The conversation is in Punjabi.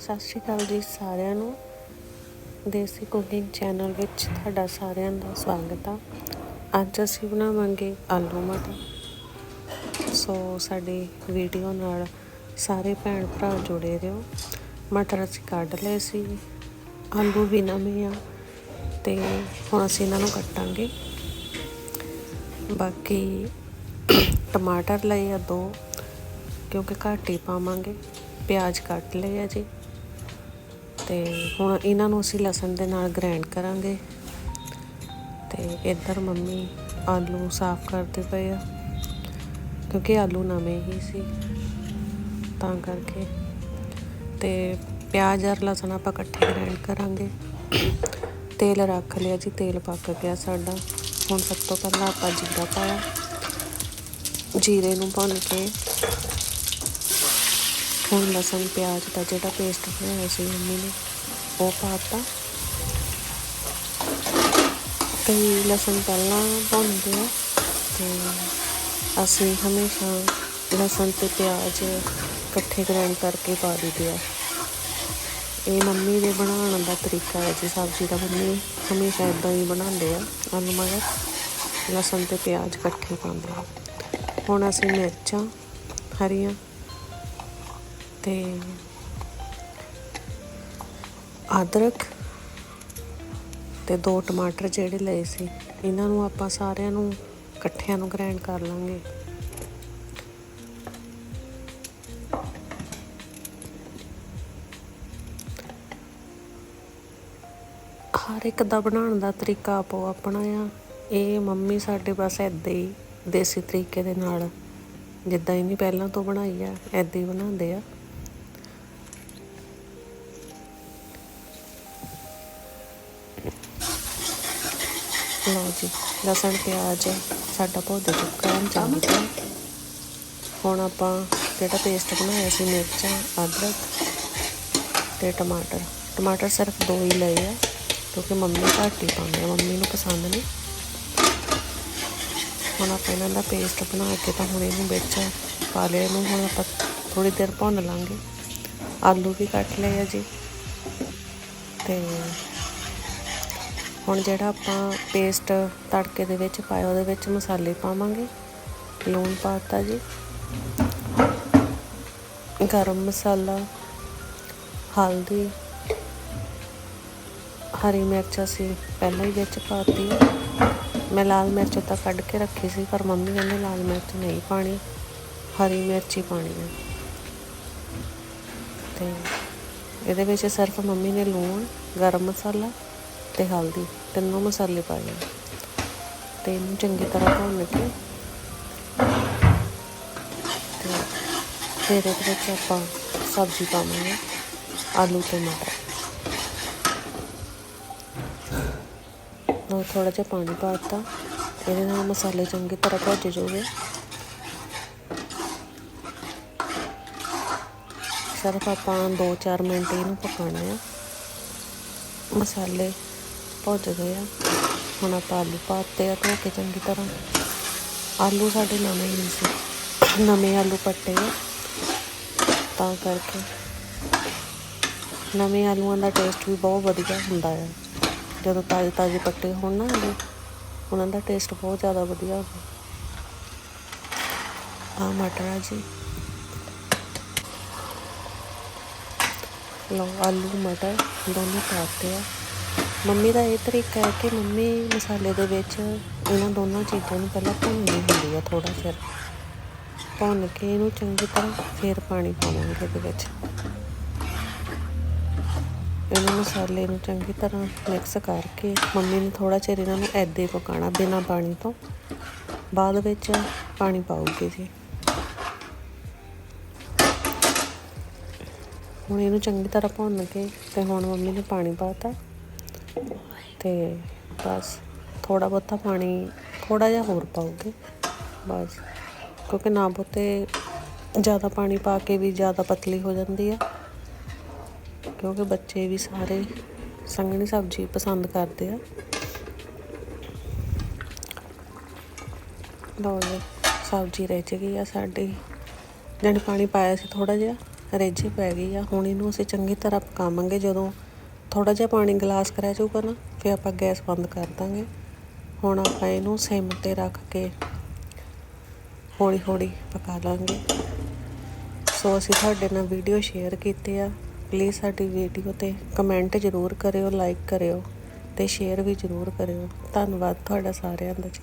ਸਤਿ ਸ਼੍ਰੀ ਅਕਾਲ ਜੀ ਸਾਰਿਆਂ ਨੂੰ। ਦੇਸੀ ਕੁਕਿੰਗ ਚੈਨਲ ਵਿੱਚ ਤੁਹਾਡਾ ਸਾਰਿਆਂ ਦਾ ਸਵਾਗਤ ਆ। ਅੱਜ ਅਸੀਂ ਬਣਾਵਾਂਗੇ ਆਲੂ ਮਟਰ। ਸੋ ਸਾਡੀ ਵੀਡੀਓ ਨਾਲ ਸਾਰੇ ਭੈਣ ਭਰਾ ਜੁੜੇ ਰਹੋ। ਮਟਰ ਅਸੀਂ ਕੱਢ ਲਏ ਸੀ। ਆਲੂ ਵੀ ਨਵੇਂ ਆ ਤੇ ਹੁਣ ਅਸੀਂ ਇਹਨਾਂ ਨੂੰ ਕੱਟਾਂਗੇ। ਬਾਕੀ ਟਮਾਟਰ ਲਏ ਆ ਦੋ, ਕਿਉਂਕਿ ਘੱਟ ਹੀ ਪਾਵਾਂਗੇ। ਪਿਆਜ਼ ਕੱਟ ਲਏ ਆ ਜੀ। ਤੇ ਹੁਣ ਇਹਨਾਂ ਨੂੰ ਅਸੀਂ ਲਸਣ ਦੇ ਨਾਲ ਗ੍ਰਾਈਂਡ ਕਰਾਂਗੇ। ਤੇ ਇੱਧਰ ਮੰਮੀ ਆਲੂ ਸਾਫ਼ ਕਰਦੇ ਪਏ ਆ, ਕਿਉਂਕਿ ਆਲੂ ਨਵੇਂ ਹੀ ਸੀ, ਤਾਂ ਕਰਕੇ। ਤੇ ਪਿਆਜ਼ ਔਰ ਲਸਣ ਆਪਾਂ ਇਕੱਠੇ ਗ੍ਰਾਈਂਡ ਕਰਾਂਗੇ। ਤੇਲ ਰੱਖ ਲਿਆ ਜੀ, ਤੇਲ ਪੱਕ ਗਿਆ ਸਾਡਾ। ਹੁਣ ਸਭ ਤੋਂ ਪਹਿਲਾਂ ਆਪਾਂ ਜੀਰਾ ਪਾਇਆ। ਜੀਰੇ ਨੂੰ ਭੁੰਨ ਕੇ ਹੁਣ ਲਸਣ, ਪਿਆਜ਼ ਦਾ ਜਿਹੜਾ ਪੇਸਟ ਬਣਾਇਆ ਸੀ ਮੰਮੀ ਨੇ, ਉਹ ਪਾਤਾ ਕਈ ਲਸਣ ਪਹਿਲਾਂ ਭੁੰਨਦੇ ਆ। ਤੇ ਅਸੀਂ ਹਮੇਸ਼ਾ ਲਸਣ ਤੇ ਪਿਆਜ਼ ਇਕੱਠੇ ਗ੍ਰਾਈਂਡ ਕਰਕੇ ਪਾ ਦਿੰਦੇ ਆ। ਇਹ ਮੰਮੀ ਦੇ ਬਣਾਉਣ ਦਾ ਤਰੀਕਾ ਹੈ ਜੀ, ਸਬਜ਼ੀ ਦਾ ਮੰਮੀ ਹਮੇਸ਼ਾ ਇਦਾਂ ਹੀ ਬਣਾਉਂਦੇ ਆ, ਆਲੂ ਮਗਰ। ਲਸਣ ਤੇ ਪਿਆਜ਼ ਇਕੱਠੇ ਪਾਉਂਦੇ ਆ। ਹੁਣ ਅਸੀਂ ਮਿਰਚਾਂ, ਹਰੀਆਂ ਤੇ ਅਦਰਕ ਤੇ ਦੋ ਟਮਾਟਰ ਜਿਹੜੇ ਲਏ ਸੀ, ਇਹਨਾਂ ਨੂੰ ਆਪਾਂ ਸਾਰਿਆਂ ਨੂੰ ਇਕੱਠਿਆਂ ਨੂੰ ਗ੍ਰਾਈਂਡ ਕਰ ਲਾਂਗੇ। ਹਰ ਇੱਕ ਦਾ ਬਣਾਉਣ ਦਾ ਤਰੀਕਾ ਆਪੋ ਆਪਣਾ ਆ। ਇਹ ਮੰਮੀ ਸਾਡੇ ਬਸ ਏਦਾਂ ਹੀ ਦੇਸੀ ਤਰੀਕੇ ਦੇ ਨਾਲ, ਜਿੱਦਾਂ ਇਹਨੇ ਪਹਿਲਾਂ ਤੋਂ ਬਣਾਈ ਆ, ਏਦਾਂ ਹੀ ਬਣਾਉਂਦੇ ਆ। ਲਓ ਜੀ, ਲਸਣ, ਪਿਆਜ਼, ਸਾਡਾ ਭੁੱਜ ਚੁੱਕਾ ਹੈ ਚੰਗੀ ਤਰ੍ਹਾਂ ਹੁਣ ਆਪਾਂ ਜਿਹੜਾ ਪੇਸਟ ਬਣਾਇਆ ਸੀ, ਮਿਰਚਾਂ, ਅਦਰਕ ਤੇ ਟਮਾਟਰ। ਟਮਾਟਰ ਸਿਰਫ ਦੋ ਹੀ ਲਏ ਆ, ਕਿਉਂਕਿ ਮੰਮੀ ਘੱਟ ਹੀ ਪਾਉਂਦੇ ਆ, ਮੰਮੀ ਨੂੰ ਪਸੰਦ ਨਹੀਂ। ਹੁਣ ਆਪਾਂ ਇਹਨਾਂ ਦਾ ਪੇਸਟ ਬਣਾ ਕੇ ਤਾਂ ਹੁਣ ਇਹਨੂੰ ਵਿੱਚ ਪਾ ਲਿਆ, ਇਹਨੂੰ ਹੁਣ ਆਪਾਂ ਥੋੜੀ ਦੇਰ ਭੁੰਨ ਲਾਂਗੇ। ਆਲੂ ਵੀ ਕੱਟ ਲਏ ਆ ਜੀ। ਤੇ ਹੁਣ ਜਿਹੜਾ ਆਪਾਂ ਪੇਸਟ ਤੜਕੇ ਦੇ ਵਿੱਚ ਪਾਇਆ, ਉਹਦੇ ਵਿੱਚ ਮਸਾਲੇ ਪਾਵਾਂਗੇ। ਲੂਣ ਪਾਤਾ ਜੀ। ਗਰਮ ਮਸਾਲਾ, ਹਲਦੀ, ਹਰੀ ਮਿਰਚ ਅਸੀਂ ਪਹਿਲਾਂ ਹੀ ਵਿੱਚ ਪਾਤੀ। ਮੈਂ ਲਾਲ ਮਿਰਚ ਤਾਂ ਕੱਢ ਕੇ ਰੱਖੀ ਸੀ, ਪਰ ਮੰਮੀ ਕਹਿੰਦੇ ਲਾਲ ਮਿਰਚ ਨਹੀਂ ਪਾਣੀ, ਹਰੀ ਮਿਰਚ ਹੀ ਪਾਣੀ ਹੈ ਤੇ ਇਹਦੇ ਵਿੱਚ ਸਿਰਫ ਮੰਮੀ ਨੇ ਲੂਣ, ਗਰਮ ਮਸਾਲਾ ਤੇ ਹਲਦੀ, ਤਿੰਨੋਂ ਮਸਾਲੇ ਪਾਏ ਆ ਤੇ ਇਹਨੂੰ ਚੰਗੀ ਤਰ੍ਹਾਂ ਭੁੰਨ ਕੇ ਤੇ ਫਿਰ ਇਹਦੇ ਵਿੱਚ ਆਪਾਂ ਸਬਜ਼ੀ ਪਾਵਾਂਗੇ, ਆਲੂ ਤੇ ਮਟਰ। ਉਹ ਥੋੜਾ ਜਿਹਾ ਪਾਣੀ ਪਾ ਦਿੱਤਾ। ਇਹਦੇ ਨਾਲ ਮਸਾਲੇ ਚੰਗੀ ਤਰ੍ਹਾਂ ਭੁੱਜ ਜਾਊਗੇ। ਸਿਰਫ ਆਪਾਂ 2-4 ਮਿੰਟ ਇਹਨੂੰ ਪਕਾਉਣਾ ਆ। ਮਸਾਲੇ ਭੁੱਜ ਗਏ ਆ। ਹੁਣ ਆਪਾਂ ਆਲੂ ਪਾਤੇ ਆ ਧੋ ਕੇ ਚੰਗੀ ਤਰ੍ਹਾਂ। ਆਲੂ ਸਾਡੇ ਨਵੇਂ ਹੀ ਸੀ। ਨਵੇਂ ਆਲੂ ਪੱਟੇ ਆ। ਤਾਂ ਕਰਕੇ ਨਵੇਂ ਆਲੂਆਂ ਦਾ ਟੇਸਟ ਵੀ ਬਹੁਤ ਵਧੀਆ ਹੁੰਦਾ ਆ। ਜਦੋਂ ਤਾਜ਼ੇ ਤਾਜ਼ੇ ਪੱਟੇ ਹੋਣ ਨਾ ਆਲੂ ਉਹਨਾਂ ਦਾ ਟੇਸਟ ਬਹੁਤ ਜ਼ਿਆਦਾ ਵਧੀਆ ਹੁੰਦਾ ਆ ਮਟਰ ਆ ਜੀ। ਲਓ, ਆਲੂ, ਮਟਰ ਦੋਨੋਂ ਪਾਤੇ ਆ। ਮੰਮੀ ਦਾ ਇਹ ਤਰੀਕਾ ਹੈ ਕਿ ਮੰਮੀ ਮਸਾਲੇ ਦੇ ਵਿੱਚ ਇਹਨਾਂ ਦੋਨੋਂ ਚੀਜ਼ਾਂ ਨੂੰ ਪਹਿਲਾਂ ਭੁੰਨਣੀ ਹੁੰਦੀ ਆ ਥੋੜਾ ਚਿਰ ਭੁੰਨ ਕੇ ਇਹਨੂੰ ਚੰਗੀ ਤਰ੍ਹਾਂ ਫਿਰ ਪਾਣੀ ਪਾਵਾਂਗੇ ਇਹਦੇ ਵਿੱਚ। ਇਹਨਾਂ ਮਸਾਲੇ ਨੂੰ ਚੰਗੀ ਤਰ੍ਹਾਂ ਮਿਕਸ ਕਰਕੇ ਮੰਮੀ ਨੇ ਥੋੜਾ ਚਿਰ ਇਹਨਾਂ ਨੂੰ ਐਦੇ ਹੀ ਪਕਾਉਣਾ ਬਿਨਾਂ ਪਾਣੀ ਤੋਂ। ਬਾਅਦ ਵਿੱਚ ਪਾਣੀ ਪਾਉਗੀ ਜੀ। ਹੁਣ ਇਹਨੂੰ ਚੰਗੀ ਤਰ੍ਹਾਂ ਭੁੰਨ ਕੇ ਤੇ ਹੁਣ ਮੰਮੀ ਨੇ ਪਾਣੀ ਪਾਤਾ। ਤੇ ਬਸ ਥੋੜਾ ਬਹੁਤਾ ਪਾਣੀ ਥੋੜਾ ਜਿਹਾ ਹੋਰ ਪਾਉਗੇ ਬਸ। ਕਿਉਂਕਿ ਨਾ ਬਹੁਤੇ ਜ਼ਿਆਦਾ ਪਾਣੀ ਪਾ ਕੇ ਵੀ ਜ਼ਿਆਦਾ ਪਤਲੀ ਹੋ ਜਾਂਦੀ ਆ। ਕਿਉਂਕਿ ਬੱਚੇ ਵੀ ਸਾਰੇ ਸੰਘਣੀ ਸਬਜ਼ੀ ਪਸੰਦ ਕਰਦੇ ਆ। ਲਓ ਜੀ, ਸਬਜ਼ੀ ਰਹਿ ਗਈ ਆ ਸਾਡੀ। ਜਾਣੀ ਪਾਣੀ ਪਾਇਆ ਸੀ ਥੋੜਾ ਜਿਹਾ, ਰੇਝੇ ਪੈ ਗਈ ਆ। ਹੁਣ ਇਹਨੂੰ ਅਸੀਂ ਚੰਗੀ ਤਰ੍ਹਾਂ ਪਕਾਵਾਂਗੇ ਜਦੋਂ ਥੋੜਾ ਜਿਹਾ ਪਾਣੀ ਗਲਾਸ ਕਰਿਆ ਜਾਊਗਾ ਨਾ, ਫਿਰ ਆਪਾਂ ਗੈਸ ਬੰਦ ਕਰ ਦਾਂਗੇ। ਹੁਣ ਆਪਾਂ ਇਹਨੂੰ ਸਿਮ ਤੇ ਰੱਖ ਕੇ ਹੌਲੀ ਹੌਲੀ ਪਕਾ ਲਾਂਗੇ। ਸੋ ਅਸੀਂ ਤੁਹਾਡੇ ਨਾਲ ਵੀਡੀਓ ਸ਼ੇਅਰ ਕੀਤੇ ਆ। ਪਲੀਜ਼ ਸਾਡੀ ਵੀਡੀਓ ਤੇ ਕਮੈਂਟ ਜ਼ਰੂਰ ਕਰਿਓ ਲਾਈਕ ਕਰਿਓ ਤੇ ਸ਼ੇਅਰ ਵੀ ਜ਼ਰੂਰ ਕਰਿਓ। ਧੰਨਵਾਦ ਤੁਹਾਡਾ ਸਾਰਿਆਂ ਦਾ। ਜੀ